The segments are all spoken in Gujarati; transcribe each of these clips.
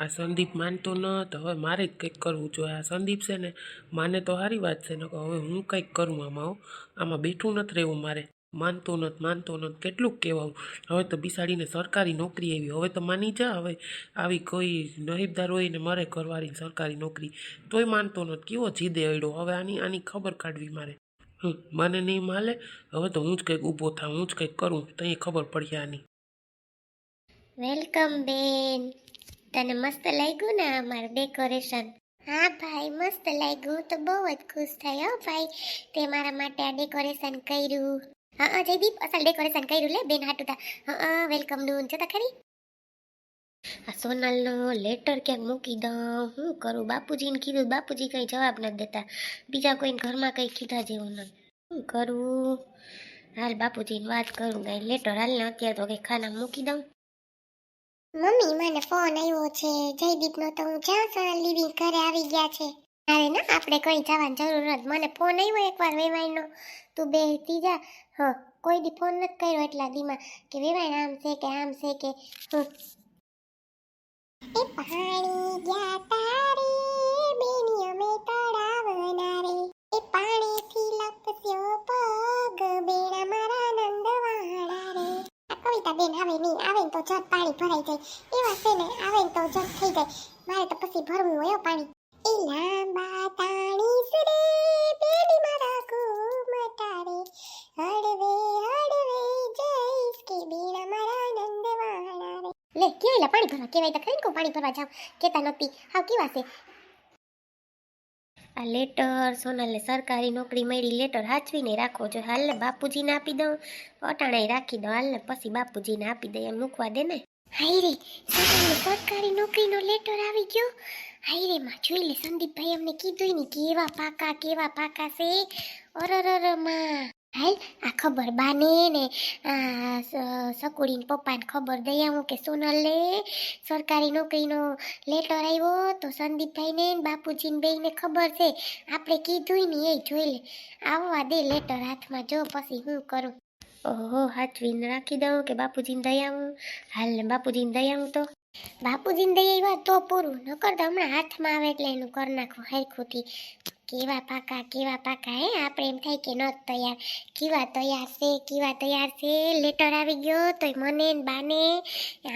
આ સંદીપ માનતો ન તો હવે મારે જ કંઈક કરવું જોઈએ. આ સંદીપ છે ને માને તો સારી વાત છે. ને હવે હું કંઈક કરું આમાં હો. આમાં બેઠું નથી રહેવું મારે. માનતો નથી માનતો નથી. કેટલુંક કહેવાનું હવે તો બિસાડીને સરકારી નોકરી આવી. હવે તો માની જા હવે આવી કોઈ નહીબદાર હોય ને મારે કરવાની સરકારી નોકરી. તોય માનતો નથી. કેવો જીદે અડ્યો હવે આની આની ખબર કાઢવી મારે. હમ, મને નહીં માલે. હવે તો હું જ કંઈક ઊભો થાઉં હું જ કંઈક કરું. તો ખબર પડી આની. વેલકમ બેન. તને મસ્ત લાગ્યું ને અમારું ડેકોરેશન હા ભાઈ, મસ્ત લાગ્યું. તો બહુ જ ખુશ થઈ હો ભાઈ, તે મારા માટે આ ડેકોરેશન કર્યું. હા જયદીપ, અસલ ડેકોરેશન કર્યું લે, બેન હાટુતા હા વેલકમનું. જોતા ખરી. આ સોનલનો લેટર ક્યાંક મૂકી દઉં? હું કરું? બાપુજીને કીધું, બાપુજી કંઈ જવાબ નથી દેતા. બીજા કોઈને ઘરમાં કંઈ કીધા જેવું નથી. શું કરું? હાલ બાપુજીને વાત કરું, કંઈ લેટર હાલ ને અત્યારે તો કંઈ ખાના મૂકી દઉં. મમ્મી, મને ફોન આવ્યો છે. જયદીપનો તો હું જ્યાં સર લિવિંગ ઘરે આવી ગયા છે. અરે ના, આપણે કોઈ જવાની જરૂર નથી. મને ફોન આવ્યો એકવાર વેવાઈનો. તું બે જા. હા, કોઈ દી ફોન નથી કર્યો એટલા દીમાં કે વેવાઈ આમ છે કે આમ છે કે હું. એ પાણી ગયા તારે, બેની અમે તળાવના રે એ પાણીથી લપસ્યો પગ બેડા મારા નંદવાળા રે આ કવિતા બેન આવે, નહીં આવે તો જગ પાણી ભરાઈ જાય. એવા છે ને, આવે તો જગ થઈ જાય. મારે તો પછી ભરવું હોય હો પાણી. એ લાંબા તાણી સરે પેલી મારા ઘૂમટારે. હળવે હળવે, જઈશ કે બેડા મારા નંદવાળા રે લે, કેવાય પાણી ભરવા, કેવાય તો ખરી કો પાણી ભરવા જાવ. કેતા નતી હાવ કેવા છે? આ લેટર સોનલને સરકારી નોકરી મળી લેટર હાચવીને રાખવો જોઈએ હાલને બાપુજીને આપી દઉં. અટાણે રાખી દઉં, હાલને પછી બાપુજીને આપી દઈએ એમ મૂકવા દે ને. હાઈરે સોનલને સરકારી નોકરીનો લેટર આવી ગયો? હાઈરે માં જોઈ લે સંદીપભાઈ અમને કીધું ને કેવા પાકા કેવા પાકા છે. અરરમાં. હાલ, આ ખબર બાને ને સકુડીને પપ્પાને ખબર દઈ આવું કે સોનલને સરકારી નોકરીનો લેટર આવ્યો તો સંદીપભાઈને ને બાપુજીને બેને ખબર છે. આપણે કીધું ને એ જોઈ લે. આવવા દે લેટર હાથમાં, જો પછી હું કરું. ઓહો હાચવીને રાખી દઉં કે બાપુજીને દઈ આવું? હાલ ને બાપુજીને દઈ આવું તો. બાપુજીને દઈ આવ્યા તો પૂરું, નકર તો હમણાં હાથમાં આવે એટલે એનું કરી નાખું હરખુંથી કેવા પાકા કેવા પાકા, હે? આપણે એમ થાય કે ન તૈયાર. કેવા તૈયાર છે, કેવા તૈયાર છે? લેટર આવી ગયો તોય મને ને બાને.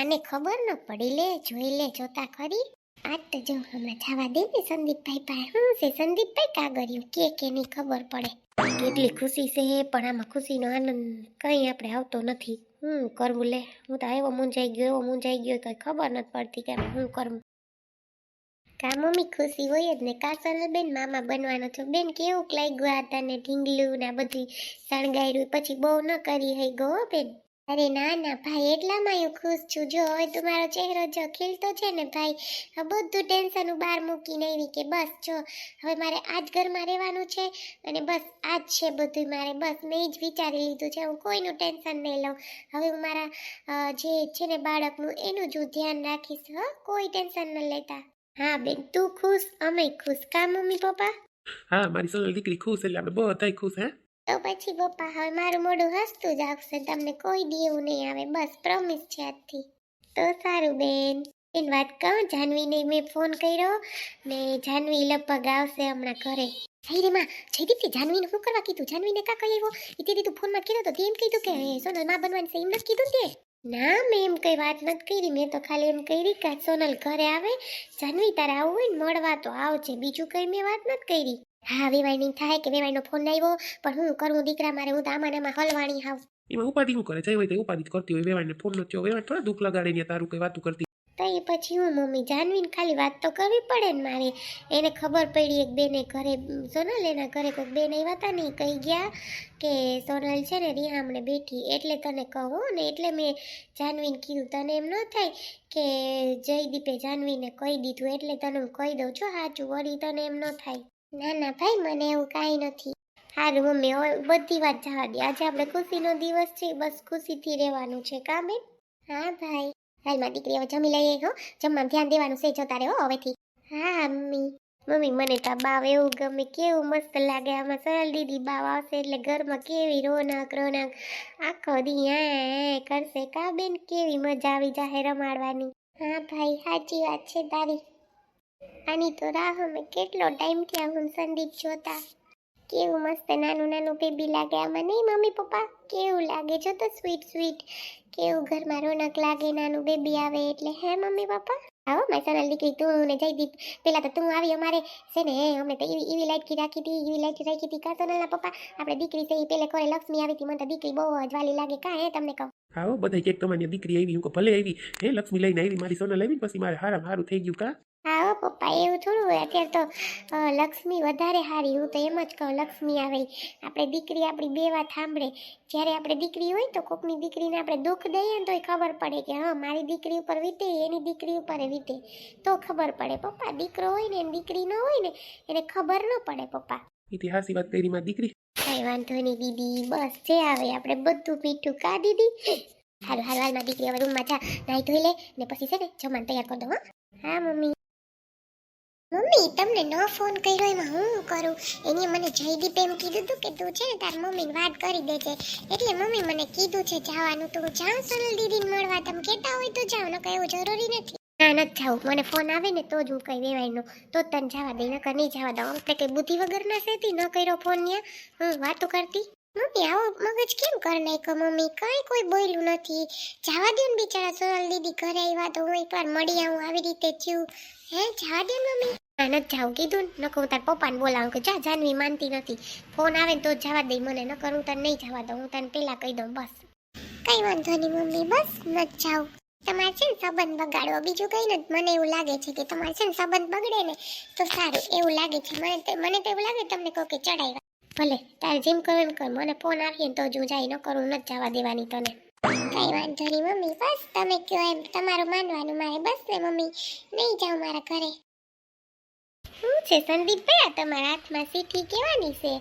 આને ખબર ન પડી. લે, જોઈ લે, જોતા ખરી. આજ તો જો, હમણાં જવા દે ને સંદીપભાઈ પાસે. શું છે સંદીપભાઈ કાગળિયું? કે કે નહીં ખબર પડે. કેટલી ખુશી છે પણ આમાં ખુશીનો આનંદ કંઈ આપણે આવતો નથી. હું કરવું લે? હું તો એવો મૂંઝાઈ ગયો, એવો મૂંઝાઈ ગયો, કંઈ ખબર નથી પડતી કે હું શું કરવું. કા મમ્મી ખુશી હોય જ ને કા બેન મામા બનવાનો છો. બેન કેવું લાગ્યું આ તને ઢીંગલું ને બધી શણગાર્યું? પછી બહુ ન કરી હઈ ગો બેન. અરે ના ના, ભાઈ, એટલામાં હું ખુશ છું. જો હવે તમારો ચહેરો જો ખીલતો છે ને ભાઈ બધું ટેન્શન બહાર મૂકીને આવી કે બસ જો, હવે મારે આ જ ઘરમાં રહેવાનું છે અને બસ આ જ છે બધું મારે. બસ મેં જ વિચારી લીધું છે, હું કોઈનું ટેન્શન નહીં લઉં. હવે હું મારા જે છે ને બાળકનું એનું જ હું ધ્યાન રાખીશ, હો? કોઈ ટેન્શન ન લેતા. હા બેન તું ખુશ? અમે ખુશ. કા મમ્મી પપ્પા? હા મારી સોનલ દીકરી ખુશ એટલે આપણે બધાય ખુશ હે? તો પછી પપ્પા હવે મારું મોઢું હસતું જ આવશે તમને કોઈ દી એવું નહીં આવે. બસ પ્રોમિસ છે આજથી. તો સારું બેન. એન વાત કહું જાનવીને મેં ફોન કર્યો. ને જાનવી લગભગ આવશે હમણાં ઘરે. હાઈ રે માં જયદીપથી જાનવીને શું કરવા કીધું? જાનવીને કા કહી આવ્યો? એ તે તું ફોનમાં કીધું તો તે એમ કીધું કે સોનલમાં બનવાની છે. એમ નથી કીધું તે? ના, મેં એમ કઈ વાત નથી કરી. મેં તો ખાલી એમ કરી કે સોનલ ઘરે આવે, જાનવી તારે આવું હોય ને મળવા તો આવજે. બીજું કઈ મેં વાત નથી કરી. હા વેવાણી થાય કે વેવાણીનો ફોન આવ્યો પણ હું કરું દીકરા મારે, હું તો આમાં આમાં હલવાણી હાવ. એમાં ઉપાધિ શું કરે? જઈ હોય તો ઉપાધિ કરતી હોય, વેવાણીને ફોન નથી વેવાઈને થોડા દુઃખ લગાડે ને તારું કઈ વાતું કરતી તો એ પછી હું મમ્મી જાનવીને ખાલી વાત તો કરવી પડે ને મારે. એને ખબર પડી એક બેને ઘરે સોનલ એના ઘરે કોઈક બેન આવ્યા હતા ને કહી ગયા કે સોનલ છે ને રિહામણે બેઠી. એટલે તને કહું ને, એટલે મેં જાનવીને કીધું, તને એમ ન થાય કે જયદીપે જાનવીને કહી દીધું, એટલે તને હું કહી દઉં. છું સાચું વળી તને એમ ન થાય. ના ના ભાઈ, મને એવું કાંઈ નથી. સારું મમ્મી, હવે બધી વાત જવા દે. આજે આપણે ખુશીનો દિવસ છે, બસ ખુશીથી રહેવાનું છે, કા બેન? હા, ભાઈ. હાલમાં દીકરી હવે જમી લઈએ હો. જમવામાં ધ્યાન દેવાનું છે જતા રહે હો હવેથી. હા, મમ્મી. મમ્મી, મને તો બાવ એવું ગમે. કેવું મસ્ત લાગે. આમાં સરળ દીદી બાવ આવશે એટલે ઘરમાં કેવી રોનક રોનક. આખો દી આ કરશે કા બેન? કેવી મજા આવી જાહે રમાડવાની. હા, ભાઈ, સાચી વાત છે તારી. આની તો રાહ અમે કેટલો ટાઈમ આવું હું સંદીપ જોતા. કેવું મસ્ત નાનું નાનું બેબી લાગે આમાં નહીં મમ્મી પપ્પા? કેવું લાગે? જો તો સ્વીટ સ્વીટ કેવું ઘરમાં રોનક લાગે નાનું બેબી આવે એટલે. હે મમ્મી પપ્પા? આવો મારી સોનલ દીકરી તું ને જયદીપ. પેલા તો તું આવી અમારે. છે ને અમે તો એવી એવી લાઈટકી રાખી હતી એવી લાઈટ રાખી હતી. કા સોનલના પપ્પા? આપણે દીકરી છે એ પેલે કોરે લક્ષ્મી આવી હતી. મને તો દીકરી બહુ જ વાલી લાગે. કા હે તમને કહું? આવો બધા કેક તમારી દીકરી આવી હું ભલે આવી. હે લક્ષ્મી લઈને આવી મારી સોનલ આવી પછી મારે હારામ હારું થઈ ગયું કા? પપ્પા એવું થોડું હોય. અત્યારે તો લક્ષ્મી વધારે સારી હું તો એમ જ કહું લક્ષ્મી આવે આપણે દીકરી આપણી બે વાત સાંભળે. જ્યારે આપણે દીકરી હોય તો કોકની દીકરીને આપણે દુઃખ દઈએ ને તોય ખબર પડે કે હા મારી દીકરી ઉપર વીતે એની દીકરી ઉપર વીતે. તો ખબર પડે પપ્પા. દીકરો હોય ને એની દીકરી ન હોય ને એને ખબર ન પડે પપ્પા. ઇતિહાસી વાત કરી માં દીકરી. કઈ વાંધો નહીં દીદી. બસ જે આવે આપણે બધું મીઠું કા દીદી. હારું હારું હાલ મારી દીકરી હવે રૂમમાં જા. નાઈ ધોઈ લે ને પછી છે ને જમવાનું તૈયાર કરી દો હા મમ્મી. મમ્મી, તમને ન ફોન કર્યો એમાં હું કરું? એને મને જયદીપ એમ કીધું હતું કે તું છે ને તાર મમ્મીને વાત કરી દેજે. એટલે મમ્મી મને કીધું છે જવાનું તો હું જાઉં સોનલ દીદીને મળવા. તમે કહેતા હોય તો જાઓ, નકર એવું જરૂરી નથી. ના, નથી જવું મને ફોન આવે ને તો જ હું કઈ વેવાયનો તો તને જવા દઈ, નકર નહીં જવા દઉં. આપણે કઈ બુદ્ધિ વગર ના સેતી ન કર્યો ફોન ત્યાં હું, વાતો કરતી. મમ્મી આવો મગજ કેમ કર નાખ્યો? મમ્મી કાંઈ કોઈ બોલ્યું નથી. જવા દે ને બિચારા સોનલ દીદી ઘરે આવ્યા તો હું એકવાર મળી આવું આવી રીતે થયું. હે જવા દે મમ્મી. ના નથી જાઉં કીધું ને નકર હું તાર પપ્પાને બોલાવું કે જા જાનવી માનતી નથી. ફોન આવે ને તો જવા દઈ મને નકર હું તને નહીં જવા દઉં. હું તને પહેલાં કહી દઉં બસ. કઈ વાંધો નહીં મમ્મી બસ નથી જાઉં તમારે છે ને સંબંધ બગાડવો. બીજું કઈ નથી. મને એવું લાગે છે કે તમારે છે ને સંબંધ બગડે ને તો સારું. એવું લાગે છે. મને મને તો એવું લાગે તમને કહો કે ચડાવ્યા. ભલે, તારે જેમ કરો એમ કર, મને ફોન આવીએ તો જ હું જાય, ન કરું નથી જવા દેવાની તને. કઈ વાંધો નહીં મમ્મી, બસ તમે કહો એમ, તમારું માનવાનું મારે, બસ ને મમ્મી, નહીં જાઉં મારા ઘરે. શું છે સંદીપ ભાઈ તમારા હાથમાં સીઠી કેવાની છે?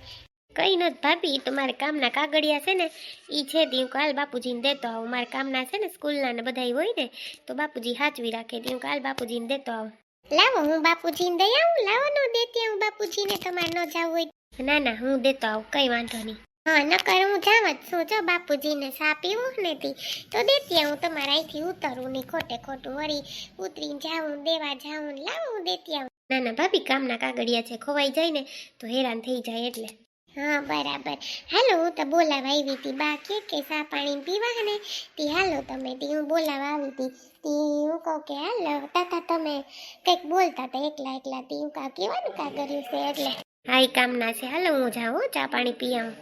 કઈ નથી ભાભી તો મારે કામના કાગળિયા છે ને, ઈ છે તી હું કાલ બાપુજીને દેતો આવું. મારે કામના છે ને સ્કૂલના ને બધાય હોય ને, તો બાપુજી હાચવી રાખે તી કાલ બાપુજીને દેતો આવું. લાવો, હું બાપુજીને દઈ આવું, લાવો, નો દેતી આવું બાપુજીને, તમારે ન જવું હોય ના ના હું દેતો આવું કઈ વાંધો નહીં. હા નકર હું જામ જ છું. જો બાપુજીને સા પીવું નથી તો દેતી આવું. તમારા અહીંથી ઉતરું નહીં ખોટે ખોટું વળી ઉતરીને જાઉં દેવા જાઉં લાવું હું દેતી આવું. ના ના ભાભી કામના કાગળિયા છે. ખોવાઈ જાય ને તો હેરાન થઈ જાય એટલે. હા બરાબર. હાલો હું તો બોલાવા આવી હતી બા કે કે સા પાણી પીવા ને તી. હાલો તમે તે હું બોલાવા આવી હતી તે હું કહું કે હાલો તાતા તમે કંઈક બોલતા હતા એકલા એકલા તે. હું કા કેવાનું કા કર્યું છે એટલે? હા એ કામના છે. હાલો હું જાઉં હો, ચા પાણી પી આવું.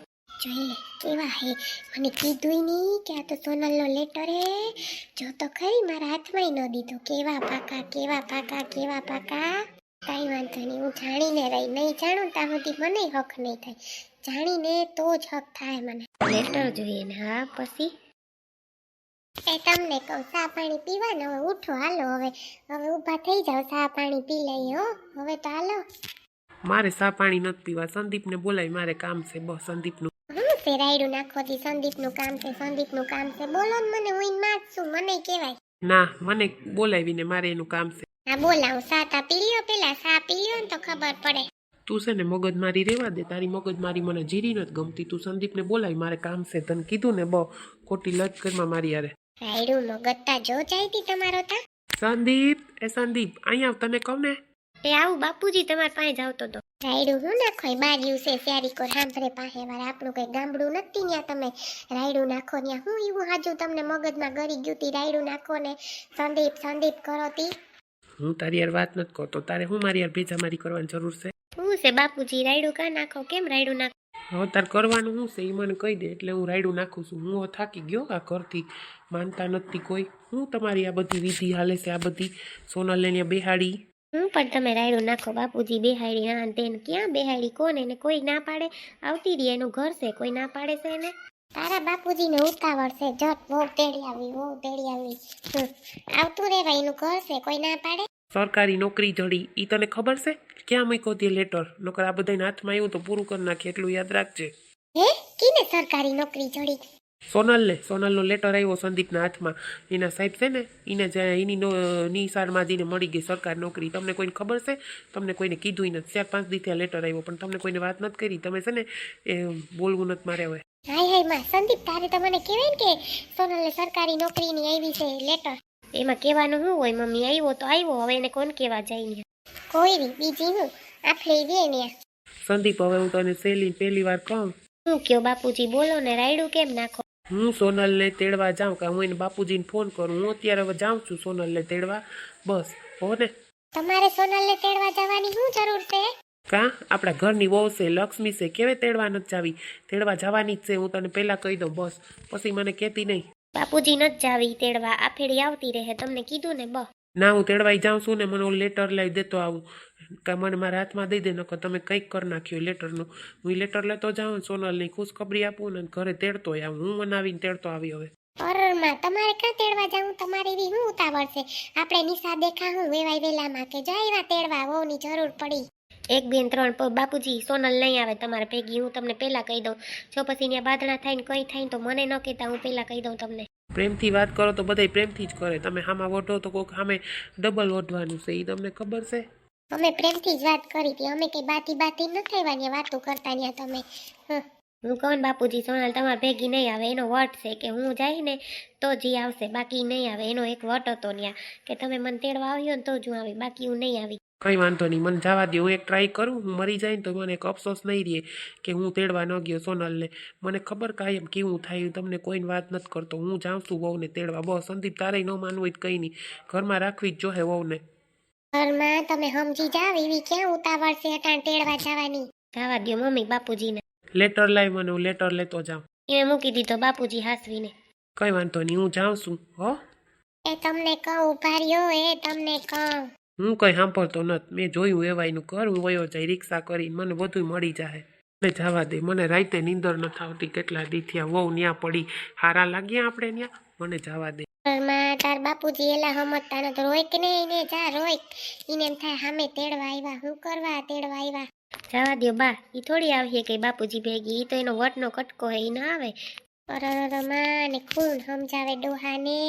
જોઈ લે કેવા હે? મને કીધું નહીં કે આ તો સોનલનો લેટર હે. જો તો ખરી મારા હાથમાં ન દીધો. કેવા પાકા કેવા પાકા કેવા પાકા? કાંઈ વાંધો નહીં હું જાણીને રહી. નહીં જાણું ત્યાં સુધી મને હક નહીં થાય. જાણીને તો જ હક થાય મને. લેટર જોઈએ ને હા પછી? એ તમને કહું ચા પાણી પીવાનું હવે ઉઠો હાલો હવે. હવે ઊભા થઈ જાઓ ચા પાણી પી લઈએ હો. હવે તો હાલો. મારે સા પાણી નથી પીવા. સંદીપને બોલાવી મારે કામ છે. બસ સંદીપનું. હું ફેરાયડું નાખો દી સંદીપનું કામ છે સંદીપનું કામ છે. બોલો ને મને હું માં મને કહેવાય. ના મને બોલાવીને મારે એનું કામ છે. હા બોલાવું સાતા પી લ્યો પેલા. સા પી લ્યો ને તો ખબર પડે. તું છે ને મગજ મારી રહેવા દે. તારી મગજ મારી મને જીરી નથી ગમતી. તું સંદીપને બોલાવી મારે કામ છે. તને કીધું ને બહુ ખોટી લજ કરમાં મારી યારે રાયડું મગજતા જો જાય તમારો તા. સંદીપ એ સંદીપ અહીંયા તને કહું ને? એ આવું બાપુજી તમાર પાસે જાવતો તો. રાયડું હું નાખો? બાર દિવસે ફેરી કોર સાંભળે પાસે વાર. આપણું કઈ ગામડું નથી ત્યાં તમે. રાયડું નાખો ત્યાં હું એવું હાજુ તમને મગજમાં ગરી ગયું તી. રાયડું નાખો ને સંદીપ સંદીપ કરો તી. હું તારી યાર વાત નથી કરતો. તારે હું મારી યાર ભેજામારી કરવાની જરૂર છે? હું છે બાપુજી? રાયડું કા નાખો? કેમ રાયડું નાખો? હવે તાર કરવાનું શું છે? એ મને કહી દે. એટલે હું રાયડું નાખું છું. હું થાકી ગયો આ ઘરથી. માનતા નથી કોઈ. હું તમારી આ બધી વિધિ હાલે છે? આ બધી સોનલ લઈને બેહાડી. હું પણ તમે રાયડું નાખો બાપુજી બેહાડી હા તેને ક્યાં બેહાડી કોને ને કોઈ ના પાડે? આવતી રહી એનું ઘર છે કોઈ ના પાડે છે એને? તારા બાપુજીને ઉતાવળ છે જટ બહુ તેડી આવી બહુ તેડી આવી. આવતું રહેવાય એનું ઘર છે કોઈ ના પાડે? સરકારી નોકરી જડી એ તને ખબર છે? ક્યાં મૂક્યો તે લેટર નોકર આ બધાને હાથમાં આવ્યું તો પૂરું કરી નાખે એટલું યાદ રાખજે. હે? કીને સરકારી નોકરી જડી? સોનલને સોનલનો લેટર આવ્યો સંદીપના હાથમાં. એના સાહેબ છે ને એને જે એની નો નિશાળમાં મળી ગઈ સરકાર નોકરી. તમને કોઈને ખબર છે? તમને કોઈને કીધું નથી. ચાર પાંચ દિવસે આ લેટર આવ્યો પણ તમને કોઈને વાત નથી કરી. તમે છે ને એ બોલવું નથી મારે હવે. હાય હાયમાં સંદીપ તારે તમને મને કહેવાય ને કે સોનલને સરકારી નોકરીની આવી છે લેટર એમાં કહેવાનું શું હોય? મમ્મી આવ્યો તો આવ્યો. હવે એને કોણ કહેવા જાય કોઈ નહીં બીજી હું આપણે દે ને સંદીપ હવે હું તને સેલી પહેલી વાર કહું. શું કયો બાપુજી? બોલો ને રાયડું કેમ નાખો? હું સોનલને તેડવા જાઉં કે હું એને બાપુજીને ફોન કરું. હું અત્યારે હવે જાઉં છું સોનલને તેડવા. બસ. હો ને. તમારે સોનલને તેડવા જવાની શું જરૂર છે? કાં? આપણા ઘરની વહુ છે લક્ષ્મી છે. કેવે તેડવા નથી જાવી? તેડવા જવાની જ છે. હું તને પહેલાં કહી દઉં. બસ. પછી મને કહેતી નહીં. બાપુજી નથી જાવી તેડવા. આફેડી આવતી રહે. તમને કીધું ને બ ના હું તેડવાઈ જાઉં છું ને મને હું લેટર લઈ દેતો આવું. કે મને મારા હાથમાં દઈ દે નકર તમે કંઈક કરી નાખ્યું લેટરનું હું લેટર લેતો જાઉં સોનલની ખુશખબરી આપું ને ઘરે તેડતો આવું. હું મનાવીને તેડતો આવી હવે. અરરમાં તમારે ક્યાં તેડવા જાઉં? તમારી એવી શું ઉતાવળ છે? આપણે નિશા દેખા હું વેવાય વેલામાં કે જઈવા તેડવા વહુની જરૂર પડી. એક બેન ત્રણ બાપુજી સોનલ નહીં આવે તમારે ભેગી. હું તમને પહેલા કહી દઉં. જો પછી ત્યાં બાદણા થાય ને કંઈ થાય ને તો મને ન કહેતા હું પહેલાં કહી દઉં તમને. પ્રેમથી વાત કરો તો બધાય પ્રેમથી જ કરે. તમે હામાં વઢો તો કોઈક સામે ડબલ વઢવાનું છે એ તમને ખબર છે? અમે પ્રેમથી જ વાત કરી હતી. અમે કઈ બાતી બાતી ન થઈવાની વાતો કરતા ત્યાં તમે. હું. કહું બાપુજી, સોનલ તમારે ભેગી નહીં આવે, એનો વટ છે કે હું જાય ને તો જ આવશે. બાકી નહીં આવે, એનો એક વટ હતો ત્યાં કે તમે મને તેડવા આવ્યો ને તો જ હું આવી, બાકી હું નહીં આવી. કંઈ વાંધો નહીં મને જવા દે હું એક ટ્રાય કરું હું મરી જાય ને તો મને એક અફસોસ નહીં રહે કે હું તેડવા ન ગયો સોનલને. મને ખબર કાયમ કેવું થાય તમને કોઈને વાત નથી કરતો. હું જાઉં છું વહુને તેડવા. બસ સંદીપ તારે ન માનવું હોય કંઈ નહીં. ઘરમાં રાખવી જ જોહે વહુને. ઘરમાં? તમે સમજી જાવ એવી ક્યાં ઉતાવળ છે અટાણ તેડવા જવાની? જવા દો મમ્મી બાપુજીને. લેટર લાવી મને હું લેટર લેતો જાઉં. એ મૂકી દીધો બાપુજી હાસવીને. કંઈ વાંધો નહીં હું જાઉં છું હો. એ તમને કહું ઊભા રહ્યો એ તમને કહું. હું કંઈ સાંભળતો નથી મેં જોયું એવાયનું કર હું વયો જાય રિક્ષા કરીને મને બધું મળી જાય મને જવા દે, મને રાતે નીંદર નથી આવતી કેટલા દીથિયા. વહુ ન્યા પડી, હારા લાગ્યા આપણે ન્યા? મને જવા દે. તાર બાપુજી એલા હમજતા નથી રોઈક ને એને જા રોઈક એને એમ થાય સામે તેડવા આવ્યા હું કરવા તેડવા આવ્યા જવા દો બા, ઈ થોડી આવીએ કે બાપુજી ભેગી. ઈ તો એનો વટનો કટકો હે, ઈ ના આવે. પરમાં, ને કોણ સમજાવે ડોહાને.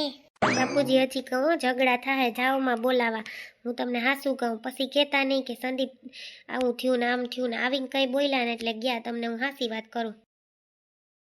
બાપુજી હજી કહું, ઝઘડા થાય, જાઓમાં બોલાવા. હું તમને હાસું કહું. પછી કહેતા નહીં કે સંદીપ આવું થયું ને આમ થયું ને આવીને કંઈ બોલ્યા ને એટલે ગયા. તમને હું હાસી વાત કરું.